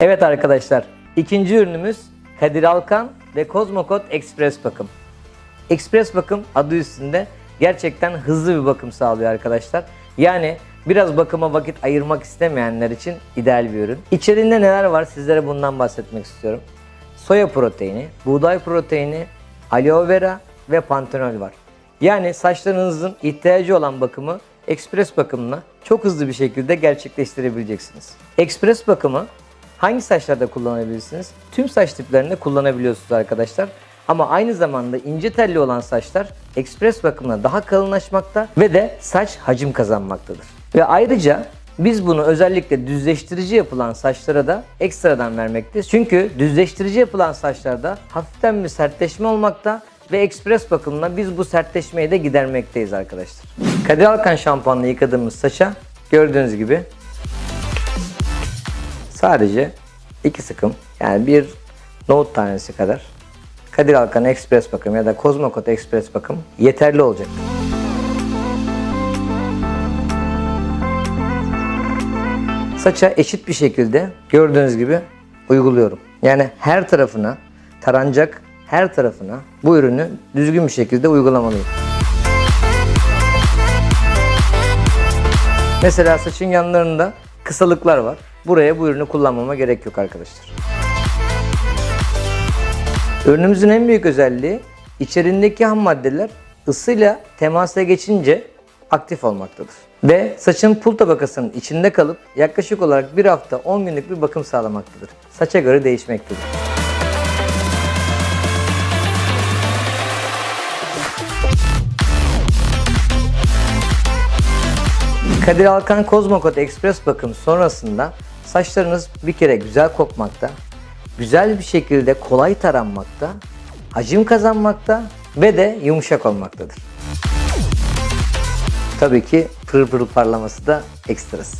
Evet arkadaşlar, ikinci ürünümüz Kadir Alkan ve Kozmokot Express bakım. Express bakım adı üstünde gerçekten hızlı bir bakım sağlıyor arkadaşlar. Yani biraz bakıma vakit ayırmak istemeyenler için ideal bir ürün. İçeriğinde neler var sizlere bundan bahsetmek istiyorum. Soya proteini, buğday proteini, aloe vera ve pantenol var. Yani saçlarınızın ihtiyacı olan bakımı Express bakımla çok hızlı bir şekilde gerçekleştirebileceksiniz. Express bakımı hangi saçlarda kullanabilirsiniz? Tüm saç tiplerinde kullanabiliyorsunuz arkadaşlar. Ama aynı zamanda ince telli olan saçlar Express bakımla daha kalınlaşmakta ve de saç hacim kazanmaktadır. Ve ayrıca biz bunu özellikle düzleştirici yapılan saçlara da ekstradan vermekteyiz. Çünkü düzleştirici yapılan saçlarda hafiften bir sertleşme olmakta ve ekspres bakımla biz bu sertleşmeyi de gidermekteyiz arkadaşlar. Kadir Alkan şampuanla yıkadığımız saça gördüğünüz gibi sadece iki sıkım yani bir nohut tanesi kadar Kadir Alkan Express bakım ya da Kozmokot Express bakım yeterli olacak. Saça eşit bir şekilde gördüğünüz gibi uyguluyorum. Yani her tarafına taranacak her tarafına bu ürünü düzgün bir şekilde uygulamalıyım. Mesela saçın yanlarında kısalıklar var. Buraya bu ürünü kullanmama gerek yok arkadaşlar. Ürünümüzün en büyük özelliği içerindeki ham maddeler ısıyla temasa geçince aktif olmaktadır. Ve saçın pul tabakasının içinde kalıp yaklaşık olarak bir hafta 10 günlük bir bakım sağlamaktadır. Saça göre değişmektedir. Kadir Alkan Kozmokot Express bakım sonrasında saçlarınız bir kere güzel kokmakta, güzel bir şekilde kolay taranmakta, hacim kazanmakta ve de yumuşak olmaktadır. Tabii ki pırıl pırıl parlaması da ekstrası.